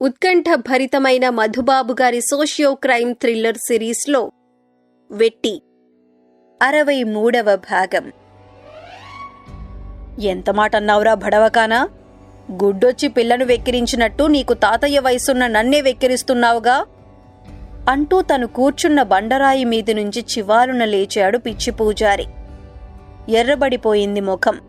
ఉత్కంఠ భరితమైన మధుబాబు గారి socio crime thriller సిరీస్లో వెట్టి. అరవై మూడవ భాగం. ఎంత మాట అన్నావురా భడవకానా? గుడ్డొచ్చి పిల్లను వెక్కిరించినట్టు నీకు తాతయ్య వయసున్న నన్నే వెక్కిరిస్తున్నావుగా? అంటూ తను కూర్చున్న బండరాయి మీది నుంచి చివాలున లేచాడు పిచ్చి పూజారి. ఎర్రబడిపోయింది ముఖం.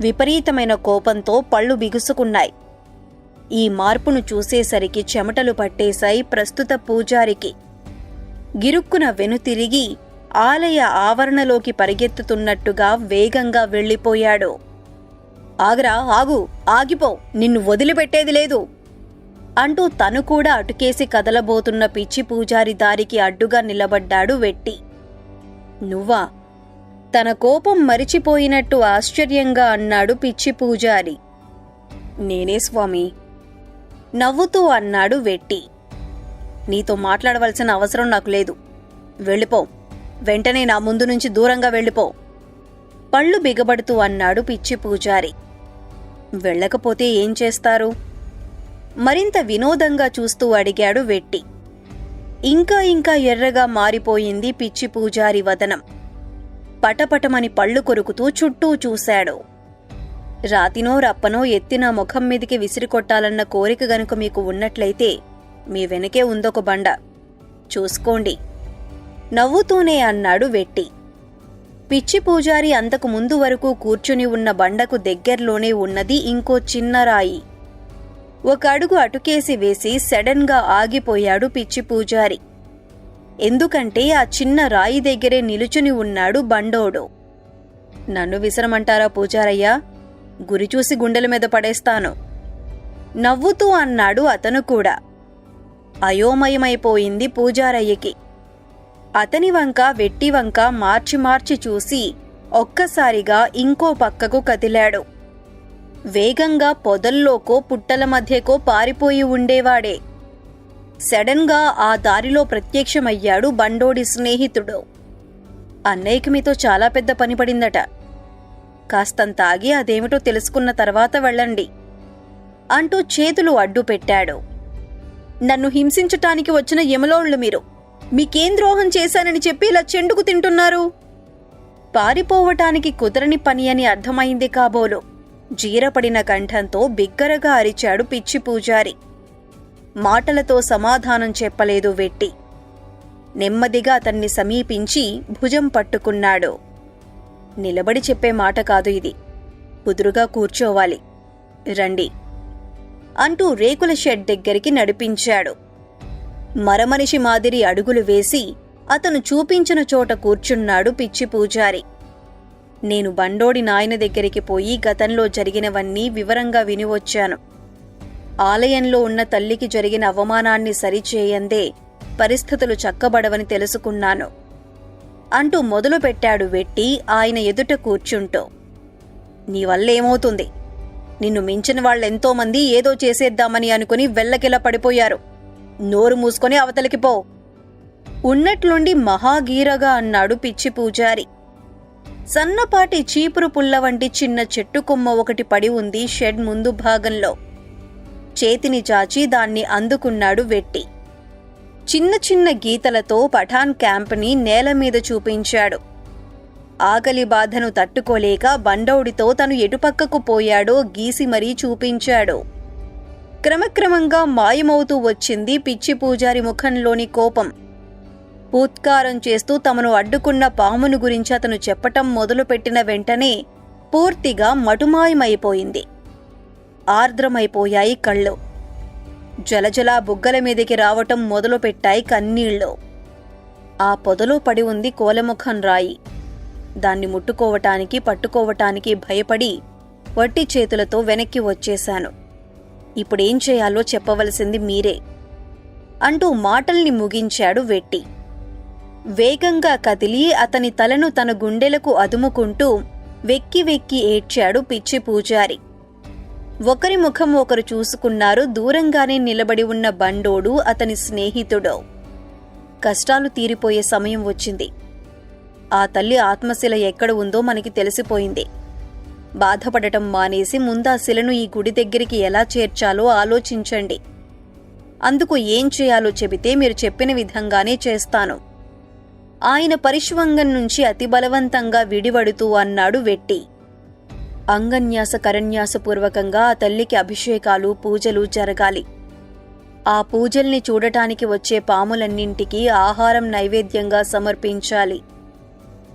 విపరీతమైన కోపంతో పళ్ళు బిగుసుకున్నాయి. ఈ మార్పును చూసేసరికి చెమటలు పట్టేశాయి ప్రస్తుత పూజారికి. గిరుక్కున వెనుతిరిగి ఆలయ ఆవరణలోకి పరిగెత్తుతున్నట్టుగా వేగంగా వెళ్ళిపోయాడు. ఆగరా ఆగు ఆగిపో నిన్ను వదిలిపెట్టేది లేదు. అంటూ తను కూడా అటుకేసి కదలబోతున్న పిచ్చి పూజారి దారికి అడ్డుగా నిలబడ్డాడు వెట్టి. నువ్వా? తన కోపం మరిచిపోయినట్టు ఆశ్చర్యంగా అన్నాడు పిచ్చి పూజారి. నేనే స్వామి నవ్వుతూ అన్నాడు వెట్టి. నీతో మాట్లాడవలసిన అవసరం నాకు లేదు. వెళ్ళిపో. వెంటనే నా ముందు నుంచి దూరంగా వెళ్ళిపో. పళ్ళు బిగబడుతూ అన్నాడు పిచ్చి పూజారి. వెళ్ళకపోతే ఏం చేస్తారు? మరింత వినోదంగా చూస్తూ అడిగాడు వెట్టి. ఇంకా ఇంకా ఎర్రగా మారిపోయింది పిచ్చి పూజారి వదనం. పటపటమని పళ్ళు కొరుకుతూ చుట్టూ చూశాడు. రాతినో రప్పనో ఎత్తిన ముఖం మీదికి విసిరికొట్టాలన్న కోరిక గనుక మీకు ఉన్నట్లయితే మీ వెనకే ఉందొక బండ. చూసుకోండి. నవ్వుతూనే అన్నాడు వెట్టి. పిచ్చి పూజారి అంతకు ముందు వరకు కూర్చుని ఉన్న బండకు దగ్గర్లోనే ఉన్నది ఇంకో చిన్న రాయి. ఒక అడుగు అటుకేసి వేసి సడన్గా ఆగిపోయాడు పిచ్చి పూజారి. ఎందుకంటే ఆ చిన్న రాయి దగ్గరే నిలుచుని ఉన్నాడు బండోడు. నన్ను విసరమంటారా పూజారయ్యా? గురి చూసి గుండెల మీద పడేస్తాను. నవ్వుతూ అన్నాడు అతను కూడా. అయోమయమైపోయింది పూజారయ్యకి. అతని వంక వెట్టి వంక మార్చి మార్చి చూసి ఒక్కసారిగా ఇంకో పక్కకు కదిలాడు. వేగంగా పొదల్లోకో పుట్టల మధ్యకో పారిపోయి ఉండేవాడే. సడన్గా ఆ దారిలో ప్రత్యక్షమయ్యాడు బండోడి స్నేహితుడు. అన్నయ్యకి మీతో చాలా పెద్ద పని పడిందట. కాస్తంత ఆగి అదేమిటో తెలుసుకున్న తర్వాత వెళ్ళండి అంటూ చేతులు అడ్డు పెట్టాడు నన్ను హింసించటానికి వచ్చిన యమలోళ్ళు మీరు మీకేం ద్రోహం చేశానని చెప్పి ఇలా చెండుకు తింటున్నారు? పారిపోవటానికి కుదరని పని అని అర్థమైంది కాబోలు. జీరపడిన కంఠంతో బిగ్గరగా అరిచాడు పిచ్చి పూజారి. మాటలతో సమాధానం చెప్పలేదు వెట్టి. నెమ్మదిగా అతన్ని సమీపించి భుజం పట్టుకున్నాడు. నిలబడి చెప్పే మాట కాదు ఇది. కుదురుగా కూర్చోవాలి. రండి. అంటూ రేకుల షెడ్ దగ్గరికి నడిపించాడు. మరమనిషి మాదిరి అడుగులు వేసి అతను చూపించిన చోట కూర్చున్నాడు పిచ్చి పూజారి. నేను బండోడి నాయన దగ్గరికి పోయి గతంలో జరిగినవన్నీ వివరంగా వినివచ్చాను ఆలయంలో ఉన్న తల్లికి జరిగిన అవమానాన్ని సరిచేయందే పరిస్థితులు చక్కబడవని తెలుసుకున్నాను. అంటూ మొదలుపెట్టాడు వెట్టి ఆయన ఎదుట కూర్చుంటూ. నీ వల్లేమవుతుంది నిన్ను మించిన వాళ్ళెంతోమంది ఏదో చేసేద్దామని అనుకుని వెళ్ళకిలా పడిపోయారు. నోరు మూసుకొని అవతలికి పో. ఉన్నట్లుండి మహాగీరగా అన్నాడు పిచ్చి పూజారి. సన్నపాటి చీపురు పుల్ల వంటి చిన్న చెట్టు కొమ్మ ఒకటి పడి ఉంది షెడ్ ముందు భాగంలో. చేతిని చాచి దాన్ని అందుకున్నాడు వెట్టి. చిన్న చిన్న గీతలతో పఠాన్ క్యాంప్ని నేల మీద చూపించాడు. ఆకలి బాధను తట్టుకోలేక బండౌడితో తను ఎటుపక్కకు పోయాడో గీసి మరీ చూపించాడు. క్రమక్రమంగా మాయమవుతూ వచ్చింది పిచ్చి పూజారి ముఖంలోని కోపం. పూత్కారం చేస్తూ తమను అడ్డుకున్న పామును గురించి అతను చెప్పటం మొదలుపెట్టిన వెంటనే పూర్తిగా మటుమాయమైపోయింది. ఆర్ద్రమైపోయాయి కళ్ళు. జలజలా బుగ్గల మీదకి రావటం మొదలుపెట్టాయి కన్నీళ్ళు ఆ పొదలో పడి ఉంది కోలముఖం రాయి. దాన్ని ముట్టుకోవటానికి పట్టుకోవటానికి భయపడి వట్టి చేతులతో వెనక్కి వచ్చేశాను. ఇప్పుడేం చేయాలో చెప్పవలసింది మీరే అంటూ మాటల్ని ముగించాడు వెట్టి. వేగంగా కదిలి అతని తలను తన గుండెలకు అదుముకుంటూ వెక్కి వెక్కి ఏడ్చాడు పిచ్చి పూజారి. ఒకరి ముఖం ఒకరు చూసుకున్నారు. దూరంగానే నిలబడి ఉన్న బండోడు అతని స్నేహితుడు. కష్టాలు తీరిపోయే సమయం వచ్చింది. ఆ తల్లి ఆత్మశిల ఎక్కడ ఉందో మనకి తెలిసిపోయింది. బాధపడటం మానేసి ముందా శిలను ఈ గుడి దగ్గరికి ఎలా చేర్చాలో ఆలోచించండి. అందుకు ఏం చేయాలో చెబితే మీరు చెప్పిన విధంగానే చేస్తాను. ఆయన పరిశ్వంగం నుంచి అతి బలవంతంగా విడివడుతూ అన్నాడు వెట్టి. అంగన్యాస కరన్యాసపూర్వకంగా ఆ తల్లికి అభిషేకాలు పూజలు జరగాలి. ఆ పూజల్ని చూడటానికి వచ్చే పాములన్నింటికీ ఆహారం నైవేద్యంగా సమర్పించాలి.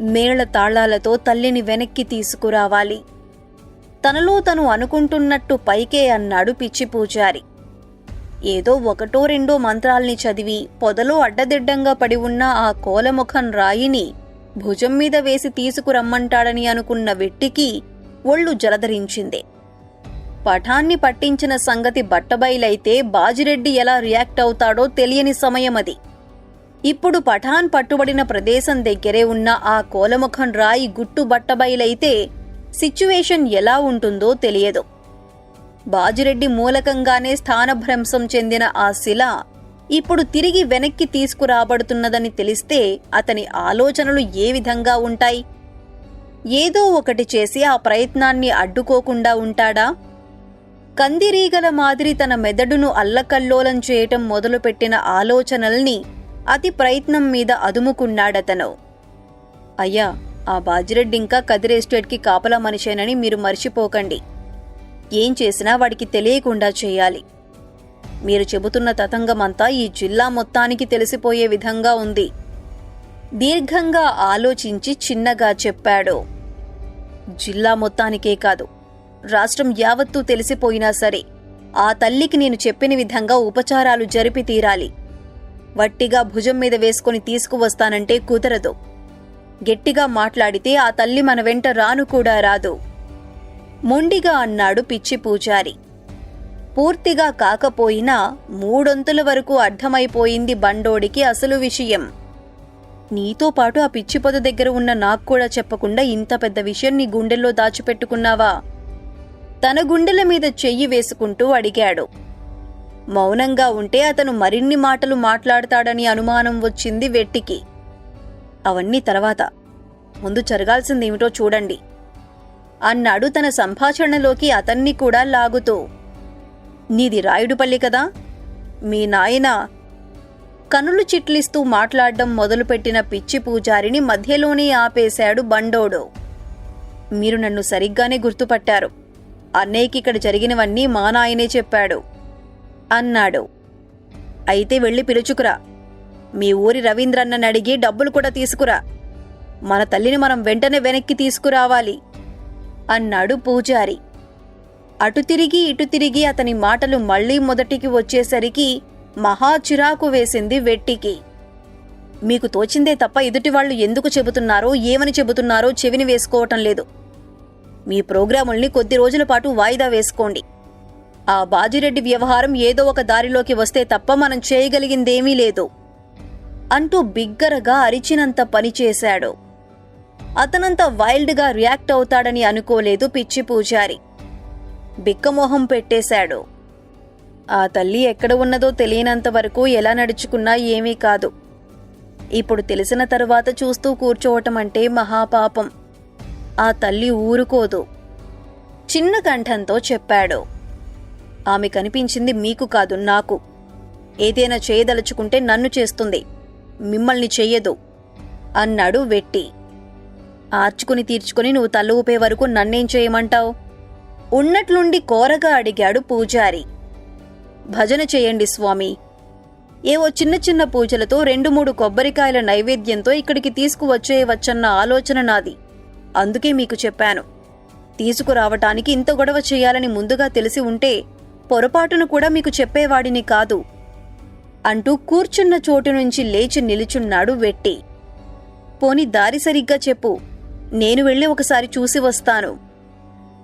మేళ తాళాలతో తల్లిని వెనక్కి తీసుకురావాలి. తనలో తను అనుకుంటున్నట్టు పైకే అన్నాడు పిచ్చి పూజారి. ఏదో ఒకటో రెండో మంత్రాల్ని చదివి పొదలో అడ్డదిడ్డంగా పడి ఉన్న ఆ కోలముఖం రాయిని భుజం మీద వేసి తీసుకురమ్మంటాడని అనుకున్న వెట్టికి ఒళ్ళు జలధరించింది. పఠాన్ని పట్టించిన సంగతి బట్టబయలైతే బాజిరెడ్డి ఎలా రియాక్ట్ అవుతాడో తెలియని సమయం అది ఇప్పుడు పఠాన్ పట్టుబడిన ప్రదేశం దగ్గరే ఉన్న ఆ కోలముఖం రాయి గుట్టు బట్టబయలైతే సిచ్యువేషన్ ఎలా ఉంటుందో తెలియదు. బాజిరెడ్డి మూలకంగానే స్థానభ్రంశం చెందిన ఆ శిల ఇప్పుడు తిరిగి వెనక్కి తీసుకురాబడుతున్నదని తెలిస్తే అతని ఆలోచనలు ఏ విధంగా ఉంటాయి? ఏదో ఒకటి చేసి ఆ ప్రయత్నాన్ని అడ్డుకోకుండా ఉంటాడా? కందిరీగల మాదిరి తన మెదడును అల్లకల్లోలం చేయటం మొదలుపెట్టిన ఆలోచనల్ని అతి ప్రయత్నం మీద అదుముకున్నాడతను. అయ్యా ఆ బాజిరెడ్డి ఇంకా కదిరి ఎస్టేట్కి కాపలా మనిషేనని మీరు మర్చిపోకండి. ఏం చేసినా వాడికి తెలియకుండా చేయాలి. మీరు చెబుతున్న తతంగమంతా ఈ జిల్లా మొత్తానికి తెలిసిపోయే విధంగా ఉంది. దీర్ఘంగా ఆలోచించి చిన్నగా చెప్పాడు. జిల్లా మొత్తానికే కాదు. రాష్ట్రం యావత్తూ తెలిసిపోయినా సరే ఆ తల్లికి నేను చెప్పిన విధంగా ఉపచారాలు జరిపి తీరాలి. వట్టిగా భుజం మీద వేసుకుని తీసుకువస్తానంటే కుదరదు. గట్టిగా మాట్లాడితే ఆ తల్లి మన వెంట రాను కూడా రాదు. మొండిగా అన్నాడు పిచ్చి పూజారి. పూర్తిగా కాకపోయినా మూడొంతుల వరకు అర్థమైపోయింది బండోడికి అసలు విషయం. నీతో పాటు ఆ పిచ్చి పొద దగ్గర ఉన్న నాకు కూడా చెప్పకుండా ఇంత పెద్ద విషయం నీ గుండెల్లో దాచిపెట్టుకున్నావా? తన గుండెల మీద చెయ్యి వేసుకుంటూ అడిగాడు. మౌనంగా ఉంటే అతను మరిన్ని మాటలు మాట్లాడతాడని అనుమానం వచ్చింది వెట్టికి. అవన్నీ తర్వాత. ముందు జరగాల్సిందేమిటో చూడండి. అన్నాడు తన సంభాషణలోకి అతన్ని కూడా లాగుతూ. నీది రాయుడుపల్లి కదా? మీ నాయన కనులు చిట్లిస్తూ మాట్లాడడం మొదలుపెట్టిన పిచ్చి పూజారిని మధ్యలోనే ఆపేశాడు బండోడు. మీరు నన్ను సరిగ్గానే గుర్తుపట్టారు. అన్నయ్యకి ఇక్కడ జరిగినవన్నీ మా నాయనే చెప్పాడు. అన్నాడు. అయితే వెళ్ళి పిలుచుకురా. మీ ఊరి రవీంద్రన్నని అడిగి డబ్బులు కూడా తీసుకురా. మన తల్లిని మనం వెంటనే వెనక్కి తీసుకురావాలి. అన్నాడు పూజారి. అటు తిరిగి ఇటు తిరిగి అతని మాటలు మళ్ళీ మొదటికి వచ్చేసరికి మహా చిరాకు వేసింది వెట్టికి. మీకు తోచిందే తప్ప ఎదుటివాళ్ళు ఎందుకు చెబుతున్నారో ఏమని చెబుతున్నారో చెవిని వేసుకోవటం లేదు. మీ ప్రోగ్రాముల్ని కొద్ది రోజుల పాటు వాయిదా వేసుకోండి. ఆ బాజిరెడ్డి వ్యవహారం ఏదో ఒక దారిలోకి వస్తే తప్ప మనం చేయగలిగిందేమీ లేదు. అంటూ బిగ్గరగా అరిచినంత పనిచేశాడు అతనంత వైల్డ్గా రియాక్ట్ అవుతాడని అనుకోలేదు పిచ్చి పూజారి. బిక్కమోహం పెట్టేశాడు. ఆ తల్లి ఎక్కడ ఉన్నదో తెలియనంత వరకు ఎలా నడుచుకున్నా ఏమీ కాదు. ఇప్పుడు తెలిసిన తరువాత చూస్తూ కూర్చోవటం అంటే మహాపాపం. ఆ తల్లి ఊరుకోదు. చిన్న కంఠంతో చెప్పాడు. ఆమె కనిపించింది మీకు కాదు నాకు. ఏదైనా చేయదలుచుకుంటే నన్ను చేస్తుంది. మిమ్మల్ని చెయ్యదు. అన్నాడు వెట్టి. ఆర్చుకుని తీర్చుకుని నువ్వు తల ఊపే వరకు నన్నేం చేయమంటావు? ఉన్నట్లుండి కోరగా అడిగాడు పూజారి. భజన చేయండి స్వామి. ఏవో చిన్న చిన్న పూజలతో రెండు మూడు కొబ్బరికాయల నైవేద్యంతో ఇక్కడికి తీసుకువచ్చేయవచ్చన్న ఆలోచన నాది. అందుకే మీకు చెప్పాను. తీసుకురావటానికి ఇంత గొడవ చేయాలని ముందుగా తెలిసి ఉంటే పొరపాటును కూడా మీకు చెప్పేవాడిని కాదు. అంటూ కూర్చున్న చోటు నుంచి లేచి నిలుచున్నాడు వెట్టి. పోని దారి సరిగ్గా చెప్పు. నేను వెళ్ళి ఒకసారి చూసి వస్తాను.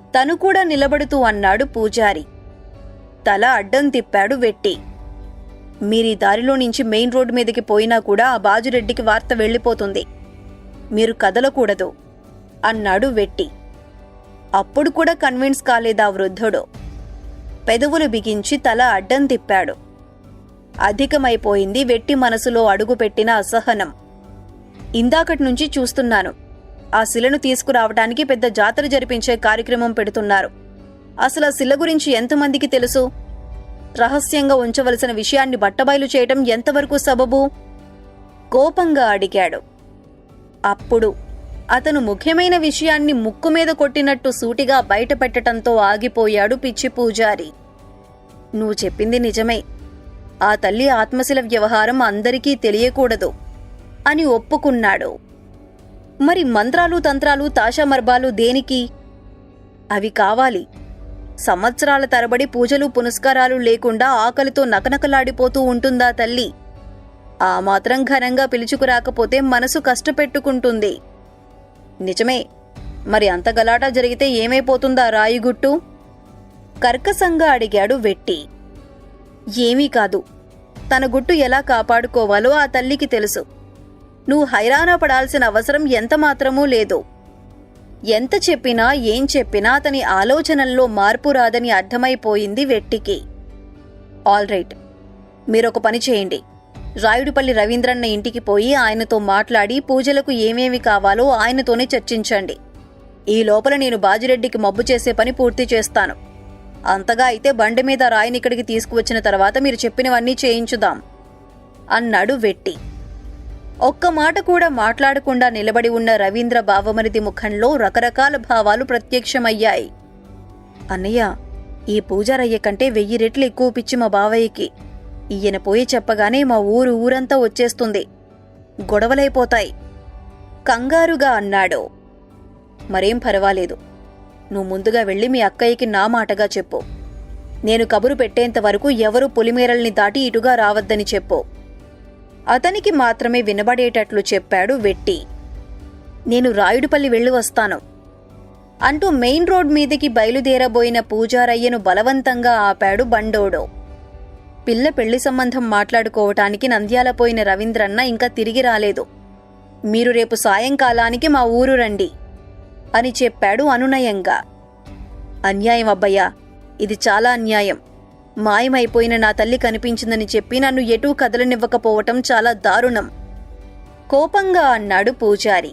తను కూడా నిలబడుతూ అన్నాడు పూజారి. తల అడ్డం తిప్పాడు వెట్టి. మీరీ దారిలో నుంచి మెయిన్ రోడ్డు మీదకి పోయినా కూడా ఆ బాజురెడ్డికి వార్త వెళ్ళిపోతుంది. మీరు కదలకూడదు అన్నాడు వెట్టి. అప్పుడు కూడా కన్విన్స్ కాలేదా వృద్ధుడు. పెదవులు బిగించి తల అడ్డం తిప్పాడు. అధికమైపోయింది వెట్టి మనసులో అడుగుపెట్టిన అసహనం. ఇందాకటి నుంచి చూస్తున్నాను. ఆ శిలను తీసుకురావటానికి పెద్ద జాతర జరిపించే కార్యక్రమం పెడుతున్నారు. అసలు ఆ శిల గురించి ఎంతమందికి తెలుసు? రహస్యంగా ఉంచవలసిన విషయాన్ని బట్టబయలు చేయటం ఎంతవరకు సబబు? కోపంగా అడిగాడు. అప్పుడు అతను ముఖ్యమైన విషయాన్ని ముక్కు మీద కొట్టినట్టు సూటిగా బయటపెట్టడంతో ఆగిపోయాడు పిచ్చి పూజారి. నువ్వు చెప్పింది నిజమే. ఆ తల్లి ఆత్మశిల వ్యవహారం అందరికీ తెలియకూడదు అని ఒప్పుకున్నాడు. మరి మంత్రాలు తంత్రాలు తాషామర్భాలు దేనికి? అవి కావాలి. సంవత్సరాల తరబడి పూజలు పునస్కారాలు లేకుండా ఆకలితో నకనకలాడిపోతూ ఉంటుందా తల్లి? ఆ మాత్రం ఘనంగా పిలుచుకురాకపోతే మనసు కష్టపెట్టుకుంటుంది. నిజమే. మరి అంత గలాటా జరిగితే ఏమైపోతుందా రాయిగుట్టు? కర్కసంగా అడిగాడు వెట్టి. ఏమీ కాదు. తన గుట్టు ఎలా కాపాడుకోవాలో ఆ తల్లికి తెలుసు. నువ్వు హైరాణ పడాల్సిన అవసరం ఎంత మాత్రమూ లేదు. ఎంత చెప్పినా ఏం చెప్పినా అతని ఆలోచనల్లో మార్పు రాదని అర్థమైపోయింది వెట్టికి. All right. మీరొక పని చేయండి. రాయుడుపల్లి రవీంద్రన్న ఇంటికి పోయి ఆయనతో మాట్లాడి పూజలకు ఏమేమి కావాలో ఆయనతోనే చర్చించండి. ఈ లోపల నేను బాజిరెడ్డికి మబ్బు చేసే పని పూర్తి చేస్తాను. అంతగా అయితే బండి మీద రాయిని ఇక్కడికి తీసుకువచ్చిన తర్వాత మీరు చెప్పినవన్నీ చేయించుదాం అన్నాడు వెట్టి. ఒక్క మాట కూడా మాట్లాడకుండా నిలబడి ఉన్న రవీంద్ర బావమరిది ముఖంలో రకరకాల భావాలు ప్రత్యక్షమయ్యాయి. అన్నయ్య ఈ పూజారయ్య కంటే వెయ్యి రెట్లు ఎక్కువ పిచ్చి మా బావయ్యకి. ఈయన పోయి చెప్పగానే మా ఊరు ఊరంతా వచ్చేస్తుంది. గొడవలైపోతాయి. కంగారుగా అన్నాడు. మరేం పర్వాలేదు. నువ్వు ముందుగా వెళ్ళి మీ అక్కయ్యకి నా మాటగా చెప్పు. నేను కబురు పెట్టేంత వరకు ఎవరూ పొలిమేరల్ని దాటి ఇటుగా రావద్దని చెప్పు. అతనికి మాత్రమే వినబడేటట్లు చెప్పాడు వెట్టి. నేను రాయుడుపల్లి వెళ్ళి వస్తాను. అంటూ మెయిన్ రోడ్ మీదికి బయలుదేరబోయిన పూజారయ్యను బలవంతంగా ఆపాడు బండోడో. పిల్ల పెళ్ళి సంబంధం మాట్లాడుకోవటానికి నంద్యాల పోయిన రవీంద్రన్న ఇంకా తిరిగి రాలేదు. మీరు రేపు సాయంకాలానికి మా ఊరు రండి అని చెప్పాడు అనునయంగా. అన్యాయం అబ్బయ్యా ఇది చాలా అన్యాయం. మాయమైపోయిన నా తల్లి కనిపించిందని చెప్పి నన్ను ఎటూ కదలనివ్వకపోవటం చాలా దారుణం. కోపంగా అన్నాడు పూజారి.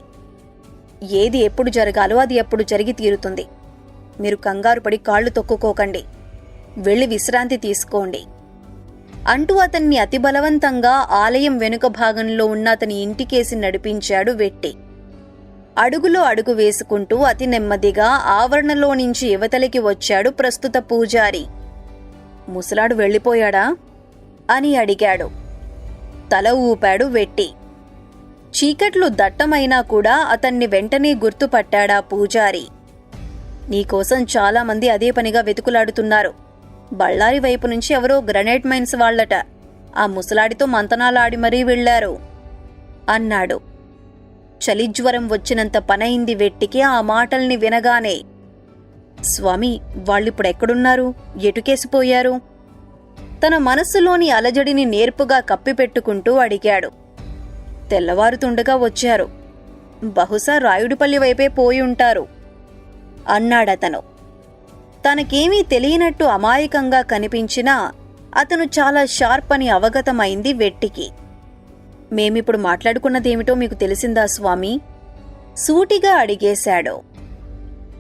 ఏది ఎప్పుడు జరగాలో అది ఎప్పుడు జరిగి తీరుతుంది. మీరు కంగారు పడి కాళ్ళు తొక్కుకోకండి. వెళ్ళి విశ్రాంతి తీసుకోండి. అంటూ అతన్ని అతి బలవంతంగా ఆలయం వెనుక భాగంలో ఉన్న అతని ఇంటికేసి నడిపించాడు వెట్టి. అడుగులో అడుగు వేసుకుంటూ అతి నెమ్మదిగా ఆవరణలో నుంచి యువతలికి వచ్చాడు ప్రస్తుత పూజారి. ముసలాడు వెళ్ళిపోయాడా? అని అడిగాడు. తల ఊపాడు వెట్టి. చీకట్లు దట్టమైనా కూడా అతన్ని వెంటనే గుర్తుపట్టాడా పూజారి. నీకోసం చాలామంది అదే పనిగా వెతుకులాడుతున్నారు. బళ్ళారి వైపు నుంచి ఎవరో గ్రనేట్ మైన్స్ వాళ్ళట. ఆ ముసలాడితో మంతనాలాడి మరీ వెళ్ళారు అన్నాడు. చలిజ్వరం వచ్చినంత పనైంది వెట్టికి ఆ మాటల్ని వినగానే స్వామి వాళ్ళిప్పుడెక్కడున్నారు? ఎటుకేసిపోయారు? తన మనస్సులోని అలజడిని నేర్పుగా కప్పిపెట్టుకుంటూ అడిగాడు. తెల్లవారుతుండగా వచ్చారు. బహుశా రాయుడిపల్లి వైపే పోయి ఉంటారు అన్నాడతను. తనకేమీ తెలియనట్టు అమాయకంగా కనిపించినా అతను చాలా షార్ప్ అని అవగతమైంది వెట్టికి. మేమిప్పుడు మాట్లాడుకున్నదేమిటో మీకు తెలిసిందా స్వామి? సూటిగా అడిగేశాడు.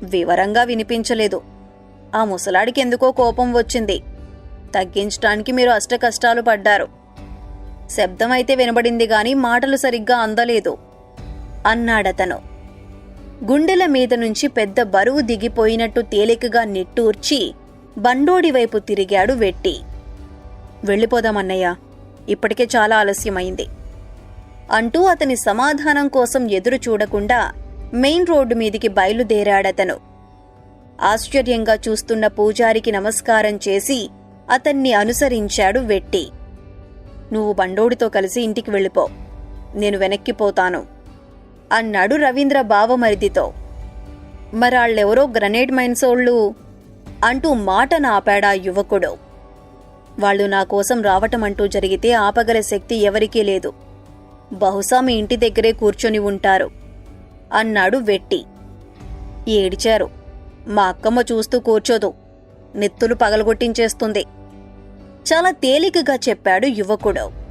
వివరంగా వినిపించలేదు. ఆ ముసలాడికి ఎందుకో కోపం వచ్చింది. తగ్గించటానికి మీరు అష్టకష్టాలు పడ్డారు. శబ్దమైతే వినబడింది గాని మాటలు సరిగ్గా అందలేదు. అన్నాడతను. గుండెల మీద నుంచి పెద్ద బరువు దిగిపోయినట్టు తేలికగా నిట్టూర్చి బండోడి వైపు తిరిగాడు వెట్టి. వెళ్ళిపోదామన్నయ్య ఇప్పటికే చాలా ఆలస్యమైంది. అంటూ అతని సమాధానం కోసం ఎదురు చూడకుండా మెయిన్ రోడ్డు మీదికి బయలుదేరాడతను. ఆశ్చర్యంగా చూస్తున్న పూజారికి నమస్కారం చేసి అతన్ని అనుసరించాడు వెట్టి. నువ్వు బండోడితో కలిసి ఇంటికి వెళ్ళిపో. నేను వెనక్కిపోతాను అన్నాడు రవీంద్ర బావమరిదితో మరాళ్ళెవరో గ్రనేడ్ మైన్సోళ్ళు అంటూ మాట నాపాడా యువకుడు. వాళ్ళు నా కోసం రావటం అంటూ జరిగితే ఆపగల శక్తి ఎవరికీ లేదు. బహుశా మీ ఇంటి దగ్గరే కూర్చొని ఉంటారు. అన్నాడు వెట్టి. ఏడిచారు. మా అక్కమ్మ చూస్తూ కూర్చోదు. నెత్తులు పగలగొట్టించేస్తుంది. చాలా తేలికగా చెప్పాడు యువకుడు.